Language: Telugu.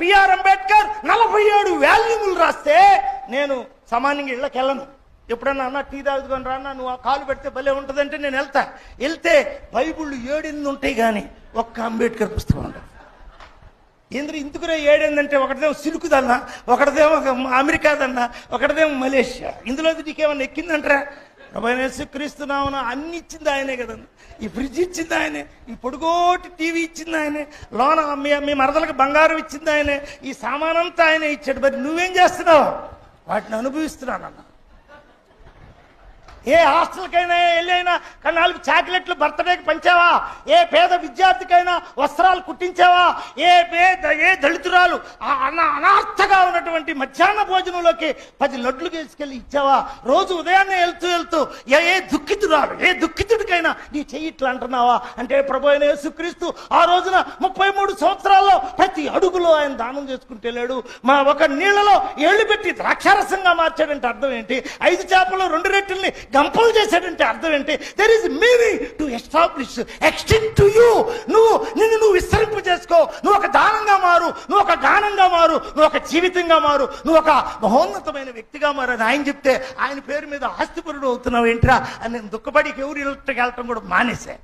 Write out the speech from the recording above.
బిఆర్ అంబేద్కర్ నలభై ఏడు వాల్యూములు రాస్తే నేను సామాన్యంగా ఇళ్ళకి వెళ్ళను. ఎప్పుడన్నా అన్న టీ తాగుకొని రా నువ్వు ఆ కాలు పెడితే భలే ఉంటుందంటే నేను వెళ్తా. వెళ్తే బైబుల్ ఏడెనిమిది ఉంటాయి కానీ ఒక్క అంబేద్కర్ పుస్తకం ఉండదు. ఎందుకు ఇందుకురే ఏడేందంటే ఒకటిదేమో సిలుకుదన్నా ఒకటిదేమో అమెరికాదన్నా ఒకటిదేమో మలేషియా. ఇందులో నీకేమన్నా ఎక్కిందంటారా? క్రీస్తున్నామన్నా అన్ని ఇచ్చింది ఆయనే కదండి ఈ ఫ్రిడ్జ్ ఇచ్చింది ఆయనే ఈ పొడుగోటి టీవీ ఇచ్చింది ఆయనే లోన మీ మీ మరదలకు బంగారం ఇచ్చింది ఆయనే ఈ సామానంతా ఆయనే ఇచ్చాడు. మరి నువ్వేం చేస్తున్నావు? వాటిని అనుభవిస్తున్నానన్న. ఏ హాస్టల్కైనా వెళ్ళైనా కానీ నాలుగు చాక్లెట్లు బర్త్డేకి పంచావా? ఏ పేద విద్యార్థికైనా వస్త్రాలు కుట్టించావా? ఏ పేద ఏ దళితురాలు ఆ అన అనార్థగా ఉన్నటువంటి మధ్యాహ్న భోజనంలోకి పది లడ్లు తీసుకెళ్ళి ఇచ్చావా? రోజు ఉదయాన్నే వెళ్తూ వెళ్తూ ఏ ఏ దుఃఖితురాలు ఏ దుఃఖితుడికైనా నీ చెయ్యి ఇట్లా అంటున్నావా? అంటే ప్రభు అయిన యేసుక్రీస్తు ఆ రోజున ముప్పై మూడు సంవత్సరాల్లో ప్రతి అడుగులో ఆయన దానం చేసుకుంటూ వెళ్ళాడు. మా ఒక నీళ్ళలో ఏళ్ళు పెట్టి ద్రాక్షారసంగా మార్చాడంటే అర్థం ఏంటి? ఐదు చేపలు రెండు రెట్టుల్ని గంపలు చేశాడంటే అర్థం ఏంటి? There is meaning to establish extend to you మారు నువ్వు ఒక గానంగా మారు నువ్వు ఒక జీవితంగా మారు నువ్వు ఒక మహోన్నతమైన వ్యక్తిగా మారు అని ఆయన చెప్తే ఆయన పేరు మీద ఆస్తిపరుడు అవుతున్నావు ఏంట్రా అని నేను దుఃఖపడి ఎవరు వెళ్ళటం కూడా మానేశాను.